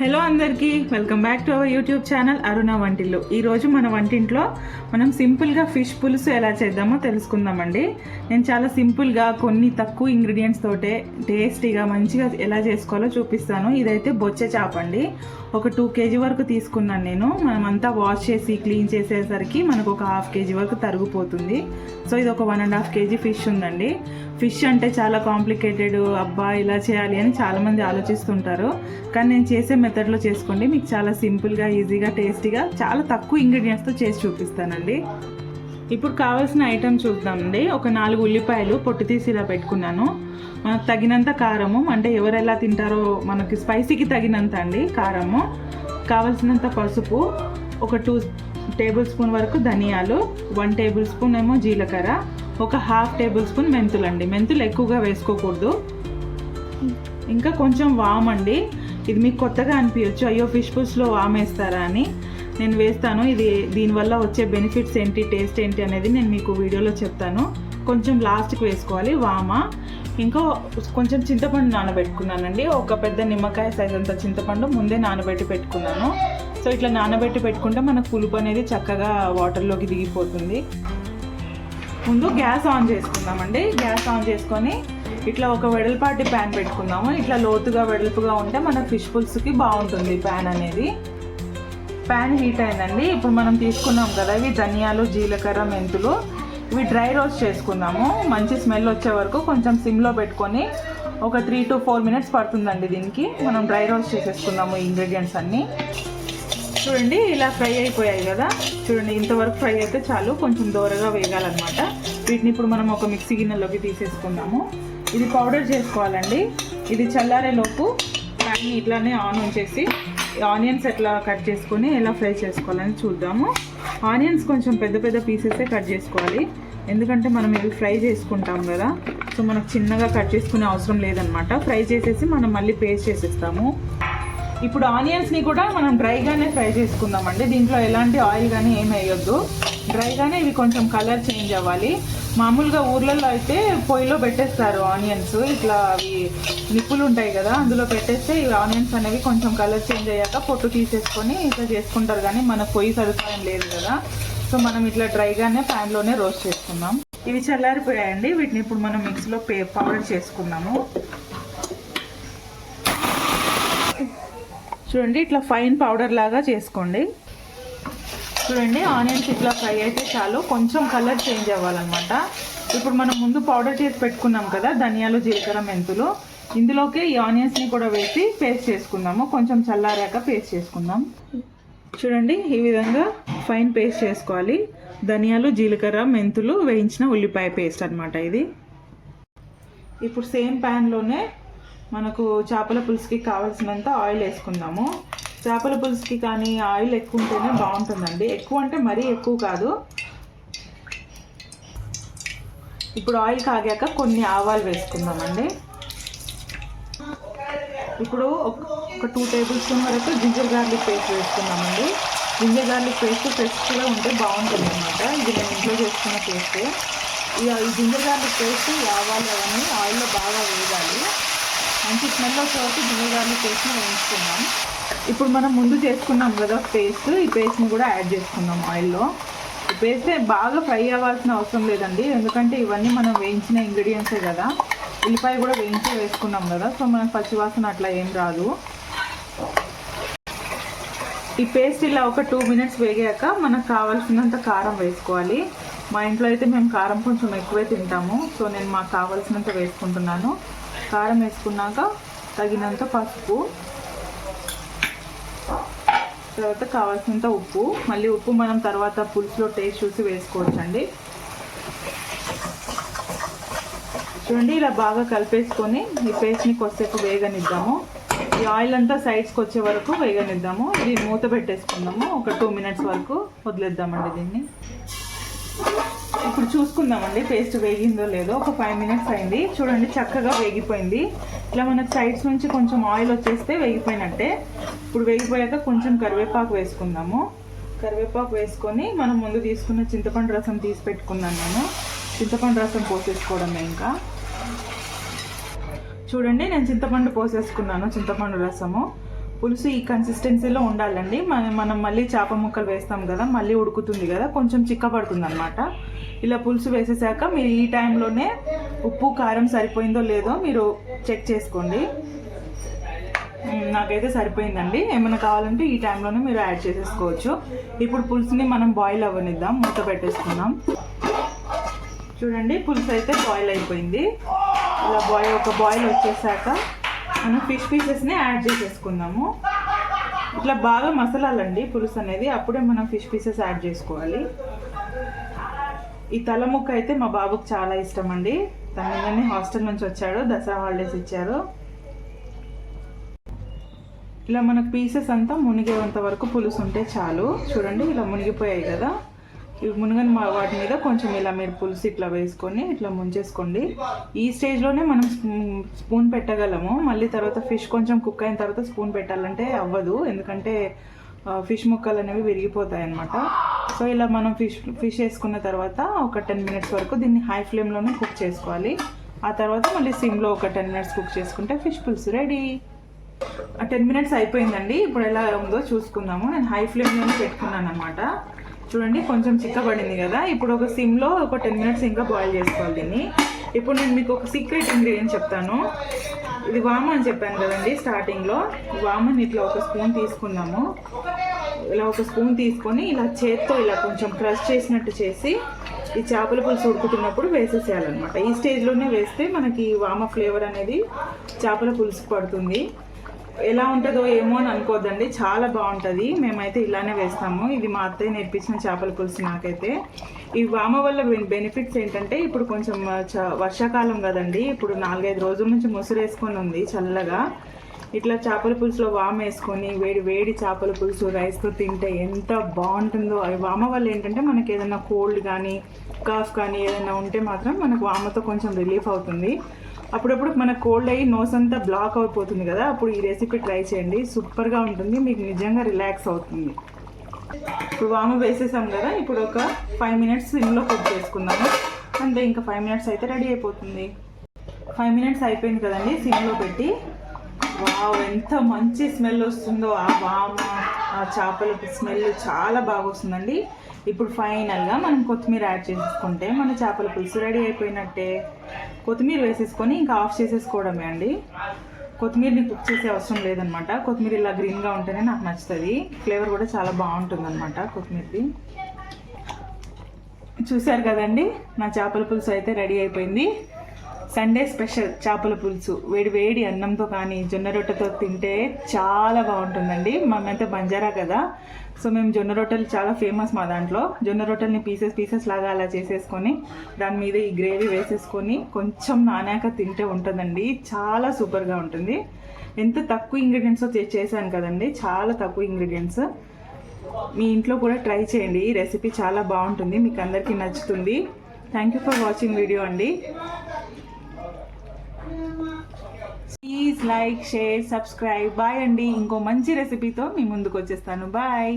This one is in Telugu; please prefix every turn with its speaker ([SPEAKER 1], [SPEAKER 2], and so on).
[SPEAKER 1] హలో అందరికీ welcome back to our YouTube channel Aruna Vantillu ఈరోజు మన వంటింట్లో మనం సింపుల్గా ఫిష్ పులుసు ఎలా చేద్దామో తెలుసుకుందామండి. నేను చాలా సింపుల్గా కొన్ని తక్కువ ఇంగ్రీడియంట్స్ తోటే టేస్టీగా మంచిగా ఎలా చేసుకోవాలో చూపిస్తాను. ఇదైతే బొచ్చ చేప అండి. ఒక టూ కేజీ వరకు తీసుకున్నాను నేను. మనం అంతా వాష్ చేసి క్లీన్ చేసేసరికి మనకు ఒక హాఫ్ కేజీ వరకు తరిగిపోతుంది. సో ఇది ఒక one and half KG fish ఉందండి. ఫిష్ అంటే చాలా కాంప్లికేటెడ్ అబ్బా ఇలా చేయాలి అని చాలామంది ఆలోచిస్తుంటారు. కానీ నేను చేసే మెథడ్లో చేసుకోండి. మీకు చాలా సింపుల్గా ఈజీగా టేస్టీగా చాలా తక్కువ ఇంగ్రీడియంట్స్తో చేసి చూపిస్తానండి. ఇప్పుడు కావాల్సిన ఐటెం చూద్దామండి. ఒక నాలుగు ఉల్లిపాయలు పొట్టు తీసి ఇలా పెట్టుకున్నాను. మనకు తగినంత కారము అంటే ఎవరు ఎలా తింటారో మనకి స్పైసీకి తగినంత అండి కారము. కావలసినంత పసుపు ఒక టూ టేబుల్ స్పూన్ వరకు ధనియాలు వన్ టేబుల్ స్పూన్ ఏమో జీలకర్ర ఒక హాఫ్ టేబుల్ స్పూన్ మెంతులు అండి మెంతులు ఎక్కువగా వేసుకోకూడదు. ఇంకా కొంచెం వామ్ అండి. ఇది మీకు కొత్తగా అనిపించచ్చు. అయ్యో ఫిష్ పుల్స్లో వామ్ వేస్తారా అని. నేను వేస్తాను. ఇది దీనివల్ల వచ్చే బెనిఫిట్స్ ఏంటి టేస్ట్ ఏంటి అనేది నేను మీకు వీడియోలో చెప్తాను. కొంచెం లాస్ట్కి వేసుకోవాలి వామ. ఇంకా కొంచెం చింతపండు నానబెట్టుకున్నానండి. ఒక పెద్ద నిమ్మకాయ సైజ్ అంత చింతపండు ముందే నానబెట్టి పెట్టుకున్నాను. సో ఇట్లా నానబెట్టి పెట్టుకుంటే మనకు పులుపు అనేది చక్కగా వాటర్లోకి దిగిపోతుంది. ముందు గ్యాస్ ఆన్ చేసుకుందామండి. గ్యాస్ ఆన్ చేసుకొని ఇట్లా ఒక వెడల్పాటి ప్యాన్ పెట్టుకుందాము. ఇట్లా లోతుగా వెడల్పుగా ఉంటే మన ఫిష్ పుల్స్కి బాగుంటుంది ప్యాన్ అనేది. ప్యాన్ హీట్ అయిందండి. ఇప్పుడు మనం తీసుకున్నాం కదా ఇవి ధనియాలు జీలకర్ర మెంతులు. ఇవి డ్రై రోస్ట్ చేసుకుందాము. మంచి స్మెల్ వచ్చే వరకు కొంచెం సిమ్లో పెట్టుకొని ఒక త్రీ టు ఫోర్ మినిట్స్ పడుతుందండి దీనికి. మనం డ్రై రోస్ట్ చేసేసుకుందాము ఈ ఇంగ్రీడియంట్స్ అన్నీ. చూడండి ఇలా ఫ్రై అయిపోయాయి కదా. చూడండి ఇంతవరకు ఫ్రై అయితే చాలు. కొంచెం దోరగా వేగాలన్నమాట. వీటిని ఇప్పుడు మనం ఒక మిక్సీ గిన్నెలోకి తీసేసుకుందాము. ఇది పౌడర్ చేసుకోవాలండి. ఇది చల్లారేలోపు ప్యాన్ని ఇట్లానే ఆన్ ఉంచేసి ఆనియన్స్ ఎట్లా కట్ చేసుకొని ఎలా ఫ్రై చేసుకోవాలని చూద్దాము. ఆనియన్స్ కొంచెం పెద్ద పెద్ద పీసెసే కట్ చేసుకోవాలి. ఎందుకంటే మనం ఇవి ఫ్రై చేసుకుంటాం కదా సో మనకు చిన్నగా కట్ చేసుకునే అవసరం లేదనమాట. ఫ్రై చేసేసి మనం మళ్ళీ పేస్ట్ చేసేస్తాము. ఇప్పుడు ఆనియన్స్ని కూడా మనం డ్రైగానే ఫ్రై చేసుకుందామండి. దీంట్లో ఎలాంటి ఆయిల్ కానీ ఏం వేయొద్దు. డ్రైగానే ఇవి కొంచెం కలర్ చేంజ్ అవ్వాలి. మామూలుగా ఊర్లలో అయితే పొయ్యిలో పెట్టేస్తారు ఆనియన్స్. ఇట్లా అవి నిప్పులు ఉంటాయి కదా అందులో పెట్టేస్తే ఈ ఆనియన్స్ అనేవి కొంచెం కలర్ చేంజ్ అయ్యాక పొట్టు తీసేసుకొని ఇట్లా చేసుకుంటారు కానీ మన పొయ్యి సదుపాయం లేదు కదా. సో మనం ఇట్లా డ్రైగానే ప్యాన్లోనే రోస్ట్ చేసుకుందాం. ఇవి చల్లారిపోయాయండి. వీటిని ఇప్పుడు మనం మిక్సీలో పే పౌడర్ చేసుకుందాము. చూడండి ఇట్లా ఫైన్ పౌడర్ లాగా చేసుకోండి. చూడండి ఆనియన్స్ ఇట్లా ఫ్రై అయితే చాలు. కొంచెం కలర్ చేంజ్ అవ్వాలన్నమాట. ఇప్పుడు మనం ముందు పౌడర్ చేసి పెట్టుకున్నాం కదా ధనియాలు జీలకర్ర మెంతులు. ఇందులోకి ఈ ఆనియన్స్ని కూడా వేసి పేస్ట్ చేసుకుందాము. కొంచెం చల్లారాక పేస్ట్ చేసుకుందాం. చూడండి ఈ విధంగా ఫైన్ పేస్ట్ చేసుకోవాలి. ధనియాలు జీలకర్ర మెంతులు వేయించిన ఉల్లిపాయ పేస్ట్ అనమాట ఇది. ఇప్పుడు సేమ్ ప్యాన్లోనే మనకు చేపల పులుసుకి కావాల్సినంత ఆయిల్ వేసుకుందాము. చేపల పులుసుకి కానీ ఆయిల్ ఎక్కువ ఉంటేనే బాగుంటుందండి. ఎక్కువ అంటే మరీ ఎక్కువ కాదు. ఇప్పుడు ఆయిల్ కాగాక కొన్ని ఆవాలు వేసుకుందామండి. ఇప్పుడు ఒక టూ టేబుల్ స్పూన్ వరకు జింజర్ గార్లిక్ పేస్ట్ వేసుకుందామండి. జింజర్ గార్లిక్ పేస్ట్ ఫ్రెష్గా ఉంటే బాగుంటుంది అనమాట ఇది నేను ఇంట్లో చేసుకున్న పేస్ట్. ఈ జింజర్ గార్లిక్ పేస్ట్ ఈ ఆవాలు అవన్నీ ఆయిల్లో బాగా వేయాలి మంచి స్మెల్ వచ్చే వరకు జింజర్ గార్లిక్ పేస్ట్ని వేయించుకుందాం. ఇప్పుడు మనం ముందు చేసుకున్నాం కదా పేస్ట్ ఈ పేస్ట్ని కూడా యాడ్ చేసుకుందాం ఆయిల్లో. ఈ పేస్ట్ బాగా ఫ్రై అవ్వాల్సిన అవసరం లేదండి ఎందుకంటే ఇవన్నీ మనం వేయించిన ఇంగ్రీడియంట్సే కదా. ఉల్లిపాయ కూడా వేయించి వేసుకున్నాం కదా సో మనకు పచ్చివాసన అట్లా ఏం రాదు. ఈ పేస్ట్ ఇలా ఒక టూ మినిట్స్ వేగాక మనకు కావాల్సినంత కారం వేసుకోవాలి. మా ఇంట్లో అయితే మేము కారం కొంచెం ఎక్కువే తింటాము సో నేను మాకు కావాల్సినంత వేసుకుంటున్నాను. కారం వేసుకున్నాక తగినంత పసుపు తర్వాత కావాల్సినంత ఉప్పు. మళ్ళీ ఉప్పు మనం తర్వాత పులుసులో టేస్ట్ చూసి వేసుకోవచ్చండి. చూడండి ఇలా బాగా కలిపేసుకొని ఈ పేస్ట్ని కొద్దిసేపు వేగనిద్దాము. ఈ ఆయిల్ అంతా సైడ్స్కి వచ్చే వరకు వేగనిద్దాము. ఇది మూత పెట్టేసుకుందాము. ఒక టూ మినిట్స్ వరకు వదిలేద్దామండి దీన్ని. ఇప్పుడు చూసుకుందామండి పేస్ట్ వేగిందో లేదో. ఒక ఫైవ్ మినిట్స్ అయింది. చూడండి చక్కగా వేగిపోయింది. ఇట్లా మనకు సైడ్స్ నుంచి కొంచెం ఆయిల్ వచ్చేస్తే వేగిపోయినట్టే. ఇప్పుడు వేగిపోయాక కొంచెం కరివేపాకు వేసుకుందాము. కరివేపాకు వేసుకొని మనం ముందు తీసుకున్న చింతపండు రసం తీసి పెట్టుకున్నాను నేను. చింతపండు రసం పోసేసుకోవడమే ఇంకా. చూడండి నేను చింతపండు పోసేసుకున్నాను చింతపండు రసము. పులుసు ఈ కన్సిస్టెన్సీలో ఉండాలండి. మనం మనం మళ్ళీ చేప ముక్కలు వేస్తాం కదా మళ్ళీ ఉడుకుతుంది కదా కొంచెం చిక్కబడుతుంది అనమాట ఇలా పులుసు వేసేసాక మీరు ఈ టైంలోనే ఉప్పు కారం సరిపోయిందో లేదో మీరు చెక్ చేసుకోండి. నాకైతే సరిపోయిందండి. ఏమైనా కావాలంటే ఈ టైంలోనే మీరు యాడ్ చేసేసుకోవచ్చు. ఇప్పుడు పులుసుని మనం బాయిల్ అవ్వనిద్దాం మూత పెట్టేసుకుందాం. చూడండి పులుసు అయితే బాయిల్ అయిపోయింది. ఇలా బాయిల్ ఒక బాయిల్ వచ్చేసాక మనం ఫిష్ పీసెస్ని యాడ్ చేసేసుకుందాము. ఇట్లా బాగా మసాలాలండి పులుసు అనేది. అప్పుడే మనం ఫిష్ పీసెస్ యాడ్ చేసుకోవాలి. ఈ తల ముక్క అయితే మా బాబుకు చాలా ఇష్టం అండి తన హాస్టల్ నుంచి వచ్చాడు దసరా హాలిడేస్ ఇచ్చారు. ఇలా మనకు పీసెస్ అంతా మునిగేంత వరకు పులుసు ఉంటే చాలు. చూడండి ఇలా మునిగిపోయాయి కదా. ఇవి మునగని మా- వాటి మీద కొంచెం ఇలా మీరు పులుసు ఇట్లా వేసుకొని ఇట్లా ముంచేసుకోండి. ఈ స్టేజ్లోనే మనం స్పూన్ పెట్టగలము. మళ్ళీ తర్వాత ఫిష్ కొంచెం కుక్ అయిన తర్వాత స్పూన్ పెట్టాలంటే అవ్వదు. ఎందుకంటే ఫిష్ ముక్కలు అనేవి విరిగిపోతాయి అన్నమాట. సో ఇలా మనం ఫిష్ ఫిష్ వేసుకున్న తర్వాత ఒక టెన్ మినిట్స్ వరకు దీన్ని హై ఫ్లేమ్లోనే కుక్ చేసుకోవాలి. ఆ తర్వాత మళ్ళీ సిమ్లో ఒక టెన్ మినిట్స్ కుక్ చేసుకుంటే ఫిష్ పులుసు రెడీ. ఆ టెన్ మినిట్స్ అయిపోయిందండి. ఇప్పుడు ఎలా ఉందో చూసుకుందాము. నేను హై ఫ్లేమ్లోనే పెట్టుకున్నాను అనమాట చూడండి కొంచెం చిక్కబడింది కదా. ఇప్పుడు ఒక సిమ్లో ఒక టెన్ మినిట్స్ ఇంకా బాయిల్ చేసుకోవాలి దీన్ని. ఇప్పుడు నేను మీకు ఒక సీక్రెట్ ఇంగ్రీడియంట్ చెప్తాను. ఇది వామ అని చెప్పాను కదండి స్టార్టింగ్లో. వామని ఇట్లా ఒక స్పూన్ తీసుకున్నాము. ఇలా ఒక స్పూన్ తీసుకొని ఇలా చేత్తో ఇలా కొంచెం క్రష్ చేసినట్టు చేసి ఈ చేపల పులుసు ఉడుకుతున్నప్పుడు వేసేసేయాలన్నమాట. ఈ స్టేజ్లోనే వేస్తే మనకి వామ ఫ్లేవర్ అనేది చేపల పులుసు పడుతుంది. ఎలా ఉంటుందో ఏమో అని అనుకోద్దండి. చాలా బాగుంటుంది. మేమైతే ఇలానే వేస్తాము. ఇది మా అత్తయ్య నేర్పించిన చేపల పులుసు నాకైతే. ఈ వామ వల్ల బెనిఫిట్స్ ఏంటంటే ఇప్పుడు కొంచెం వర్షాకాలం కదండి. ఇప్పుడు నాలుగైదు రోజుల నుంచి ముసురు వేసుకొని ఉంది చల్లగా. ఇట్లా చేపల పులుసులో వామ వేసుకొని వేడి వేడి చేపల పులుసు రైస్తో తింటే ఎంత బాగుంటుందో. అవి వామ వల్ల ఏంటంటే మనకి ఏదైనా కోల్డ్ కానీ కాఫ్ కానీ ఏదైనా ఉంటే మాత్రం మనకు వామతో కొంచెం రిలీఫ్ అవుతుంది. అప్పుడప్పుడు మన కోల్డ్ అయ్యి నోస్ అంతా బ్లాక్ అయిపోతుంది కదా అప్పుడు ఈ రెసిపీ ట్రై చేయండి. సూపర్గా ఉంటుంది మీకు నిజంగా రిలాక్స్ అవుతుంది. ఇప్పుడు వామ వేసేసాం కదా ఇప్పుడు ఒక ఫైవ్ మినిట్స్ సిమ్లో కుక్ చేసుకుందాము. అంతే ఇంకా ఫైవ్ మినిట్స్ అయితే రెడీ అయిపోతుంది. ఫైవ్ మినిట్స్ అయిపోయింది కదండి సిమ్లో పెట్టి. వావ్ ఎంత మంచి స్మెల్ వస్తుందో ఆ వామ. ఆ చేపల స్మెల్ చాలా బాగా వస్తుందండి ఇప్పుడు ఫైనల్గా మనం కొత్తిమీర యాడ్ చేసుకుంటే మన చేపల పులుసు రెడీ అయిపోయినట్టే. కొత్తిమీర వేసేసుకొని ఇంకా ఆఫ్ చేసేసుకోవడమే అండి. కొత్తిమీరని కుక్ చేసే అవసరం లేదనమాట. కొత్తిమీర ఇలా గ్రీన్గా ఉంటేనే నాకు నచ్చుతుంది. ఫ్లేవర్ కూడా చాలా బాగుంటుంది అనమాట కొత్తిమీరది. చూశారు కదండి? నా చేపల పులుసు అయితే రెడీ అయిపోయింది. సండే స్పెషల్ చేపల పులుసు. వేడి వేడి అన్నంతో కానీ జొన్న రొట్టెతో తింటే చాలా బాగుంటుందండి. మేమైతే బంజారా కదా. సో మేము జొన్న రొట్టెలు చాలా ఫేమస్ మా దాంట్లో. జొన్న రొట్టెల్ని పీసెస్ పీసెస్ లాగా అలా చేసేసుకొని దాని మీద ఈ గ్రేవీ వేసేసుకొని కొంచెం నానాక తింటే ఉంటుందండి. చాలా సూపర్గా ఉంటుంది. ఎంత తక్కువ ఇంగ్రీడియంట్స్తో చేశాను కదండి. చాలా తక్కువ ఇంగ్రీడియంట్స్. మీ ఇంట్లో కూడా ట్రై చేయండి. ఈ రెసిపీ చాలా బాగుంటుంది. మీకు అందరికీ నచ్చుతుంది. Thank you for watching video అండి. Please like share subscribe bye అండి. ఇంకో మంచి రెసిపీతో మీ ముందుకు వచ్చేస్తాను. బాయ్